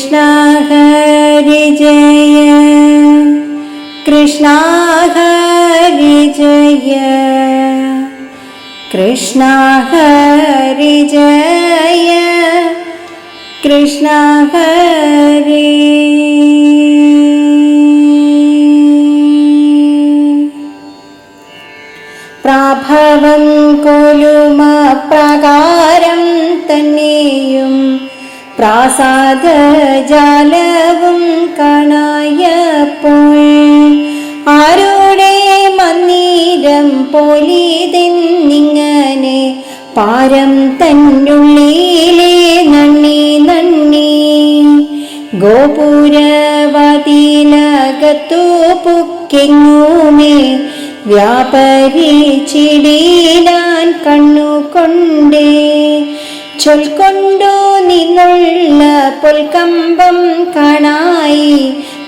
कृष्ण हरि जय। कृष्ण हरि जय। कृष्ण हरि जय। कृष्ण हरि। प्राभवं कुलुमप्रकारं तनेयुम् പ്രാസാദ ജാലവും കാണായപ്പോൾ ആരുടെ മന്ദിരം പോലിതെന്നിങ്ങനെ പാരം തന്നുള്ളിലെ നണ്ണി നണ്ണി ഗോപുരവതിലകത്തു പുക്കെങ്ങുമേ? വ്യാപരിച്ചിടീലാൻ കണ്ണുകൊണ്ടേ. ചൊൽക്കൊണ്ടു നിന്നുള്ള പൊൽക്കമ്പം കാണായി.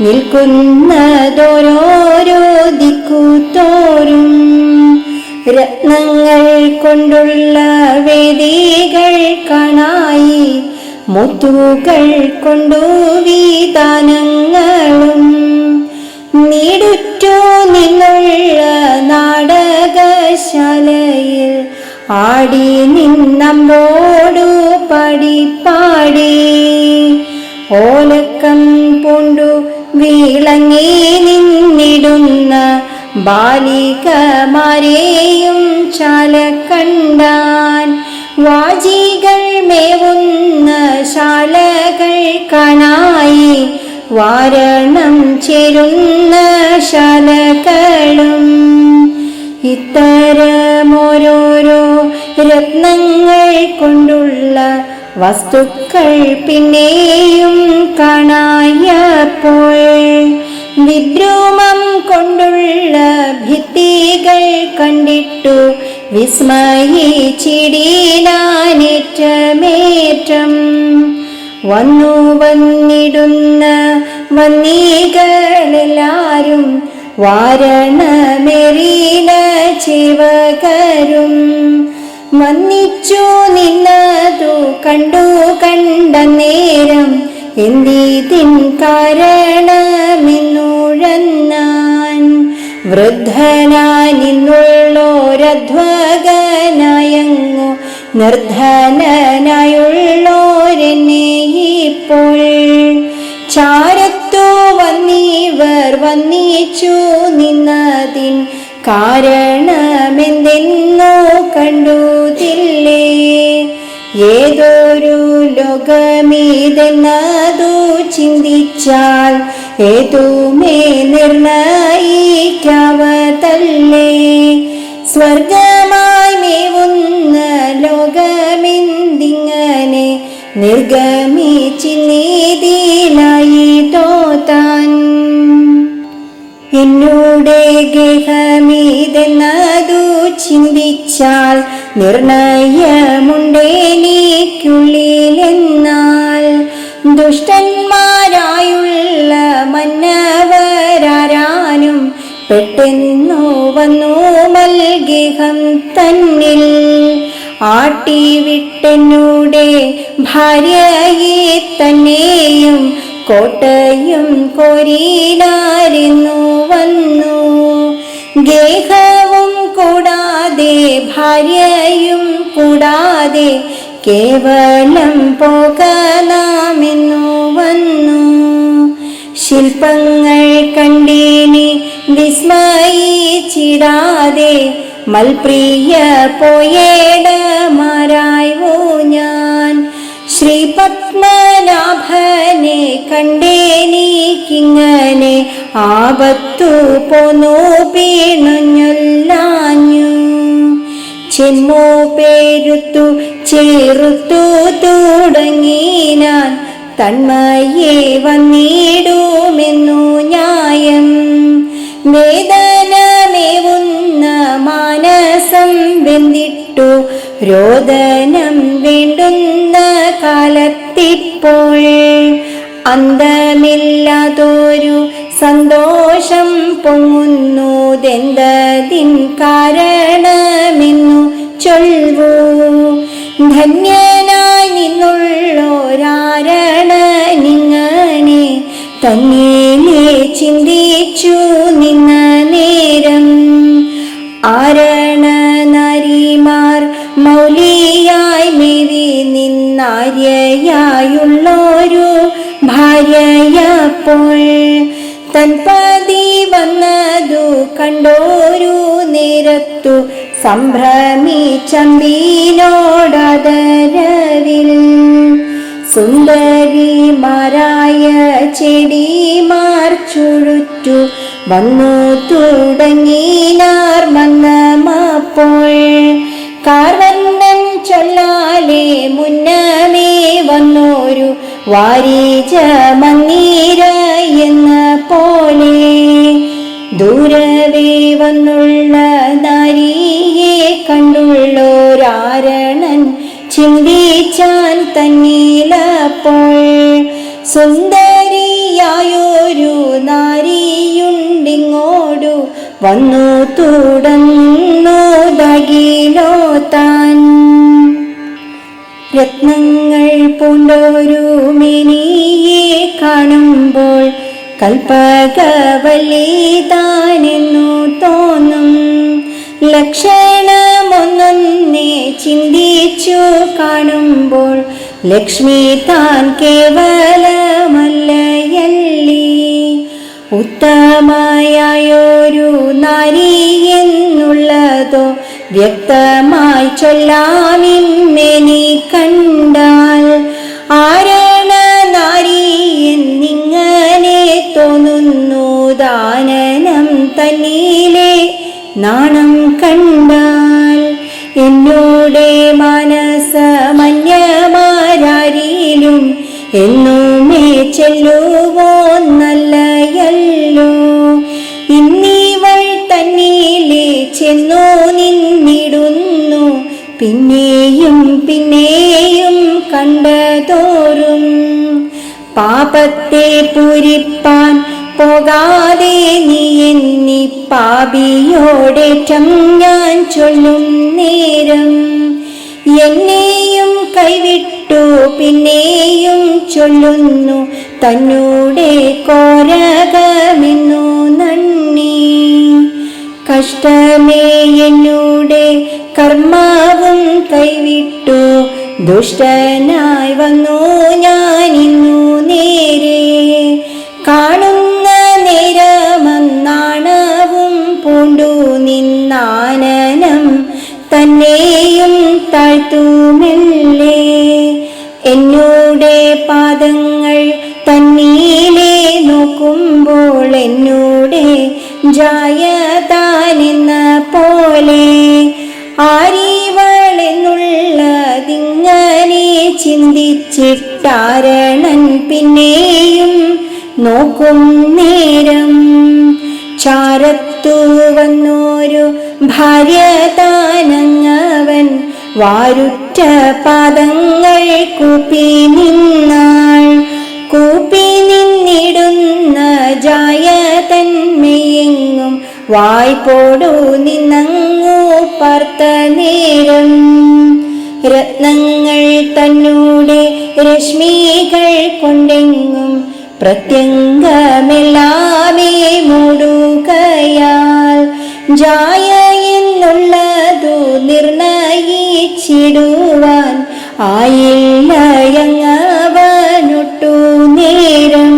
നിൽക്കുന്നതോരോരോ ദിക്കുതോറും രത്നങ്ങൾ കൊണ്ടുള്ള വേദികൾ കാണായി. മുത്തുകൾ കൊണ്ടു വീതാനങ്ങളും നീടുറ്റു നിന്നുള്ള നാടകശാലയിൽ ആടി നിന്നമ്മോടു പടിപ്പാടി. ഓലക്കം പൂണ്ടു വീളങ്ങി നിന്നിടുന്ന ബാലികമാരെയും ചാല കണ്ടാൻ. വാജികൾ മേവുന്ന ശാലകൾ കണായി. വാരണം ചേരുന്ന ശാലകളും ഇത്തരമോരോരോ രത്നങ്ങൾ കൊണ്ടുള്ള വസ്തുക്കൾ പിന്നെയും കാണായപ്പോൾ വിദ്രൂമം കൊണ്ടുള്ള ഭിത്തികൾ കണ്ടിട്ടു വിസ്മയിച്ചിടീനാനേറ്റമേറ്റം വന്നു വന്നിടുന്ന വന്നീകളെല്ലാരും വാരണമേറിന ചിവകരും മന്നിച്ചു നിന്നതു കണ്ടു കണ്ട നേരം എന്തിതിൻ കാരണമെന്നുഴന്നാൻ? വൃദ്ധനാനിന്നുള്ളോരധ്വകനായങ്ങു നിർധനനായുള്ളോരെന്നെ ഇപ്പോൾ ചാരത്തു വന്നീവർ വന്നിച്ചു നിന്നതിൻ കാരണമെന്തെന്നോ കണ്ടുതില്ലേ. ഏതൊരു ലോകമീതെന്നതു ചിന്തിച്ചാൽ ഏതുമേ നിർണയിക്കാവതല്ലേ. സ്വർഗമായി മേവുന്ന ലോകമെന്തിങ്ങനെ നിർഗമിച്ചിന്നീതിയിലായി തോത്താൻ എന്നോടെ ഗേഹമേതെന്നതു ചിന്തിച്ചാൽ നിർണയമുണ്ടേ നീക്കുള്ളിലെന്നാൽ ദുഷ്ടന്മാരായുള്ള മന്നവരാരാനും പെട്ടെന്നു വന്നു മൽഗേഹം തന്നിൽ. ആട്ടിവിട്ടെന്നൂടെ ഭാര്യയെ തന്നെയും കോട്ടയും കൊരിയിലായിരുന്നു വന്നു. ഗേഹവും കൂടാതെ ഭാര്യയും കൂടാതെ കേവലം പോകലാമെന്നു വന്നു. ശില്പങ്ങൾ കണ്ടേനെ വിസ്മയിച്ചിടാതെ മൽപ്രിയ പോയേടമാരായോ ഞാൻ ശ്രീ പത്മനാഭനെ കണ്ടേനിക്കിങ്ങനെ ആപത്തു പോന്നു പീണഞ്ഞൊല്ലാഞ്ഞു. ചെമ്മോ പേരുത്തു ചേറുത്തു തുടങ്ങി ഞാൻ തന്മയെ വന്നിടുമെന്നു ന്യായം. വേദനമേവുന്ന മാനസം വെന്തിട്ടു രോദനം വേണ്ടുന്ന കാലത്തിപ്പോൾ അന്തമില്ലാതൊരു സന്തോഷം പൊങ്ങുന്നതെന്തതിൻ കാരണമെന്നു ചൊൽവൂ. ധന്യനായി നിന്നുള്ളോരാരണ നിങ്ങനെ. തന്നെ ചിന്തിച്ചു നിന്ന നിന്നാര്യയായുള്ളൊരു ഭാര്യയപ്പോൾ. തൻ പതി വന്നതു കണ്ടോരു നേരത്തു സംഭ്രമിച്ചമ്പീനോടതരവിൽ സുന്ദരിമാരായ ചെടിമാർ ചുഴുറ്റു വന്നു തുടങ്ങിനാർ മന്നമപ്പോൾ കാർവന്നൻ ചൊല്ലാലെ മുന്നമേ വന്നോരു വാരീച മങ്ങീര എന്ന പോലെ. ദൂരവേ വന്നുള്ള നാരിയെ കണ്ടുള്ളോരാരണൻ ചിന്തിച്ചാൻ തന്നീലപ്പോൾ സുന്ദരിയായൊരു നാരിയുണ്ടിങ്ങോടു വന്നു തുടന്നു ദകിലോ താൻ. രത്നങ്ങൾ പൂണ്ടൊരു മിനിയെ കാണുമ്പോൾ കൽപ്പകവലിതാനെന്നു തോന്നും. ലക്ഷണമൊന്നൊന്നെ ചിന്തിച്ചു കാണുമ്പോൾ ലക്ഷ്മി താൻ കേവലമല്ലയല്ലി ഉത്തമയായൊരു നാരി എന്നുള്ളതോ വ്യക്തമായി ചൊല്ലാമിമ്മനി കണ്ടാൽ. ആരാണ് നാരി എന്നിങ്ങനെ തോന്നുന്നു? ദാനനം തന്നീലെ നാണം കണ്ടാൽ. എന്നോടെ മനസ്സമന്യമാരാരിലും എന്നുമേ ചെല്ലുവോ? പാപത്തെ പൂരിപ്പാൻ പോകാതെ നീ എന്നി പാപിയോടേറ്റം ഞാൻ ചൊല്ലും നേരം. എന്നെയും കൈവിട്ടു പിന്നെയും ചൊല്ലുന്നു. തന്നൂടെ കോരകമെന്നു നന്ദി. കഷ്ടമേ എന്നൂടെ കർമാവും കൈവിട്ടു. ദുഷ്ടനായി വന്നു ഞാൻ ഇന്നു നേരെ. കാണുന്ന നേരമന്നാണവും പൂണ്ടു നിന്നാനനം. തന്നെയും താഴ്ത്തുമില്ലേ. എന്നോടെ പാദങ്ങൾ തന്നീലെ നോക്കുമ്പോൾ എന്നോടെ ജായ താനെന്ന പോലെ. ആരീവളെന്നുള്ളതിങ്ങനെ ചിന്തിച്ചിട്ടാരണൻ പിന്നെയും നോക്കും നേരം. ചാരത്തു വന്നോരു ഭാര്യ താനങ്ങവൻ വാരുറ്റ പാദങ്ങൾ കൂപ്പി നിന്നാൾ. കൂപ്പി നിന്നിടുന്ന ജായ തന്മയെങ്ങും വായ്പോടു നിന്നങ്ങു പാർത്ത നേരം. രത്നങ്ങൾ തന്നൂടെ രശ്മികൾ കൊണ്ടെങ്ങും പ്രത്യംഗമെല്ലാമേ മൂടുകയാൽ ജായ എന്നുള്ളതു നിർണയിച്ചിടുവാൻ ആയില്ലയങ്ങവനൊട്ടു നേരം.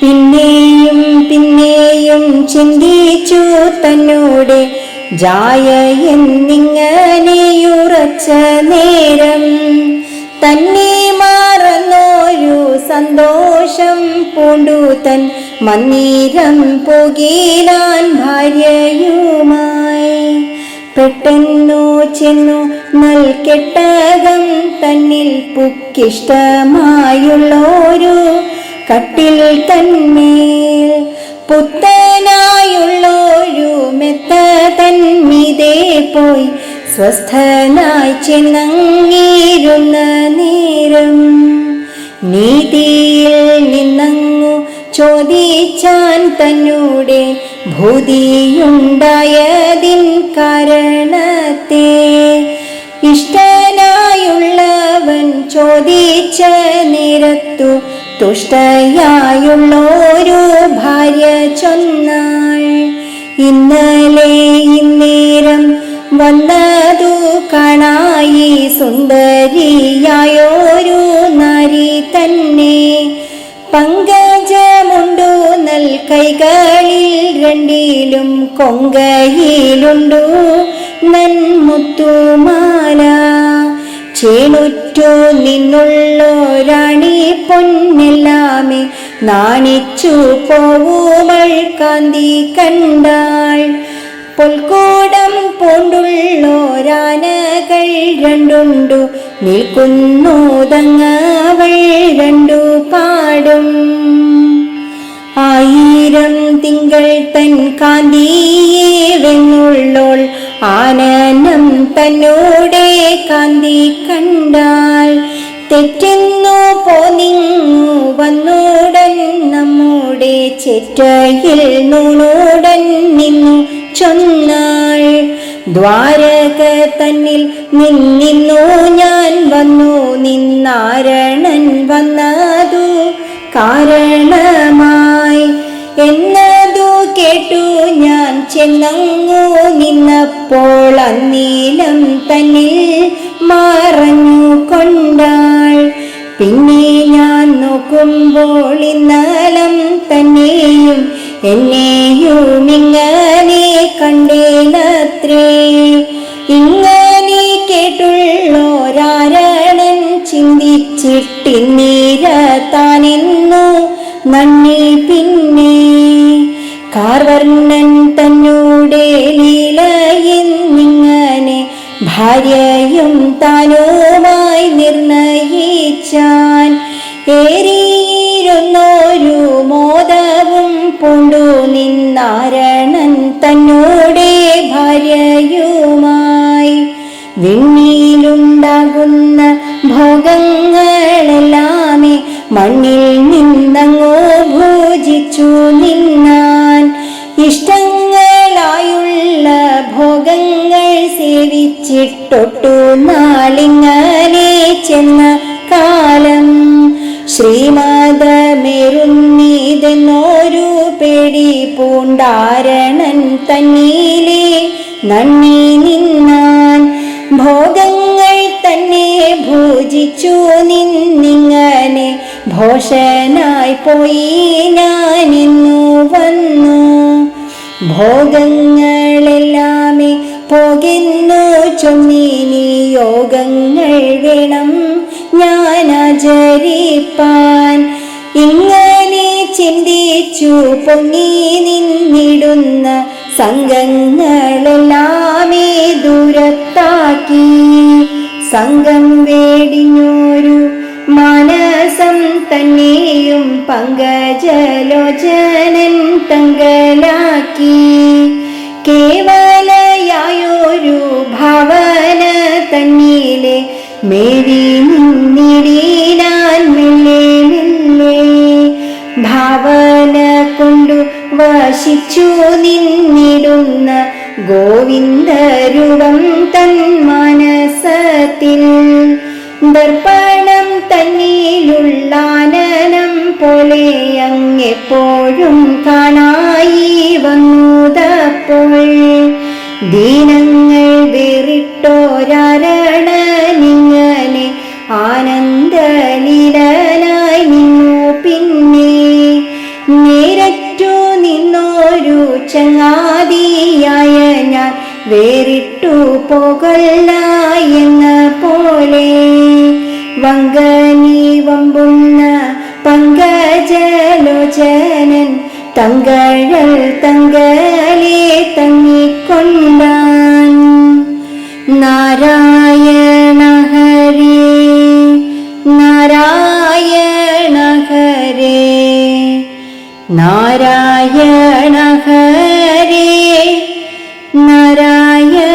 പിന്നെയും പിന്നെയും ചിന്തിച്ചു തന്നോടെ ജായ എന്നിങ്ങനെയുറച്ച നേരം തന്നെ മാറന്നോരു സന്തോഷം പൂണ്ടു തൻ മന്ദിരം പോകീലാൻ ഭാര്യയുമായി. പെട്ടെന്നു ചെന്നു നൽകെട്ടകം തന്നിൽ പുക്കിഷ്ടമായുള്ളോരു കട്ടിൽ തന്മേൽ. പുത്തനായുള്ളോരു മെത്ത തന്മിതേ പോയി സ്വസ്ഥനായി ചെന്നങ്ങിരുന്ന നേരം നീതിയിൽ നിന്നങ്ങു ചോദിച്ചാൻ തന്നൂടെ ഭൂതിയുണ്ടായതിൻ കാരണത്തെ ഇഷ്ടനായുള്ളവൻ ചോദിച്ച നിരത്തു തുഷ്ടയായുള്ളൊരു ഭാര്യ ചൊന്നാൾ. ഇന്നലെ ഇന്നേരം വന്നതു കണായി സുന്ദരിയായോരു നാരി തന്നെ. പങ്കജമുണ്ടു നൽ കൈകളിൽ രണ്ടിലും കൊങ്കയിലുണ്ടു നന്മുത്തുമാല. ചേണുറ്റു നിന്നുള്ളോരാണി പൊന്നെല്ലാമേ നാണിച്ചു പോവുമൾ കാന്തി കണ്ടാൾ. പൊൽക്കൂടം പൂണ്ടുള്ളോരാനകൾ രണ്ടുണ്ടു. നിൽക്കുന്നു തങ്ങവൾ രണ്ടു പാടും. ആയിരം തിങ്കൾ തൻ കാന്തിയെ വെന്നുള്ളോൾ ആനനം തന്നോടെ കാന്തി കണ്ടാൽ തെറ്റെന്നു പോനിങ്ങു ചെറ്റയിൽ നൂണുടൻ നിന്നു ചൊന്നാൾ. ദ്വാരക തന്നിൽ നിന്നിന്നു ഞാൻ വന്നു നിന്നാരണൻ വന്നതു കാരണമായി. എന്നതു കേട്ടു ഞാൻ ചെന്നങ്ങു നിന്നപ്പോൾ അന്നീലം തന്നിൽ മറഞ്ഞു കൊണ്ടാൾ. പിന്നെ ഞാൻ നോക്കുമ്പോൾ ഇന്നലം തന്നെയും എന്നെയും ഇങ്ങനെ കണ്ടേനത്രേ. ഇങ്ങനെ കേട്ടുള്ളോരാരണൻ ചിന്തിച്ചിട്ടിന്നീര താനെന്നു നന്ദി പിന്നെ. കാർവർണൻ തന്നൂടെ ലീലയിന്നിങ്ങനെ ഭാര്യയും താനുമായി നിർണയിച്ചാൻ ഏറിയിരുന്നൊരു മോദവും പൂണ്ടു നിന്നാരണൻ തന്നോടെ ഭാര്യയുമായി. വിണ്ണിയിലുണ്ടാകുന്ന ഭോഗങ്ങളെല്ലാമേ മണ്ണിൽ നിന്നങ്ങോ ഭൂജിച്ചു നിന്നാൻ. ഇഷ്ടങ്ങളായുള്ള ഭോഗങ്ങൾ സേവിച്ചിട്ടൊട്ടു നാളിങ്ങനെ ചെന്ന കാലം. ശ്രീമതമേറുന്നീതെന്നൊരു പേടി പൂണ്ടാരണൻ തന്നീലേ. നന്ദി നിന്നാൻ ഭോഗങ്ങൾ തന്നെ ഭോജിച്ചു നിന്നിങ്ങനെ ഭോഷനായി പോയി ഞാനിന്നു വന്നു. ഭോഗങ്ങളെല്ലാമേ യോഗങ്ങൾ വേണം ഞാൻ ആചരിപ്പാൻ ഇങ്ങനെ ചിന്തിച്ചു പൊങ്ങി നിന്നിടുന്ന സംഘങ്ങളെല്ലാമേ ദൂരത്താക്കി. സംഘം വേടിഞ്ഞൊരു മാനസം തന്നെയും പങ്കജലോചനൻ തങ്കലാക്കി. കേവലയായൊരു ഭാവന തന്നിലെ മേരി നിന്നിടീനാൻ മെല്ലെ മെല്ലെ ഭാവന കൊണ്ടു വശിച്ചു നിന്നിടുന്ന ഗോവിന്ദരൂപം തൻ മനസത്തിൽ ദർപ്പണം തന്നിലുള്ളാനനം പോലെ അങ്ങെപ്പോഴും കാണായി വന്നുതപ്പോൾ. ദീനങ്ങൾ വേറിട്ടോരാരണനിങ്ങനെ ആനന്ദലീലനായി നിന്നു പിന്നെ. നേരറ്റു നിന്നൊരു ചങ്ങാതിയായ ഞാൻ വേറിട്ടു പോകല്ല എന്ന പോലെ. വങ്കനീ വമ്പുന്ന പങ്കജലോചനൻ തങ്കഴൽ തങ്കലെ തങ്ങിക്കൊണ്ടാൻ. നാരായണ ഹരേ നാരായണ ഹരേ നാരായണ ഹരേ നാരായണ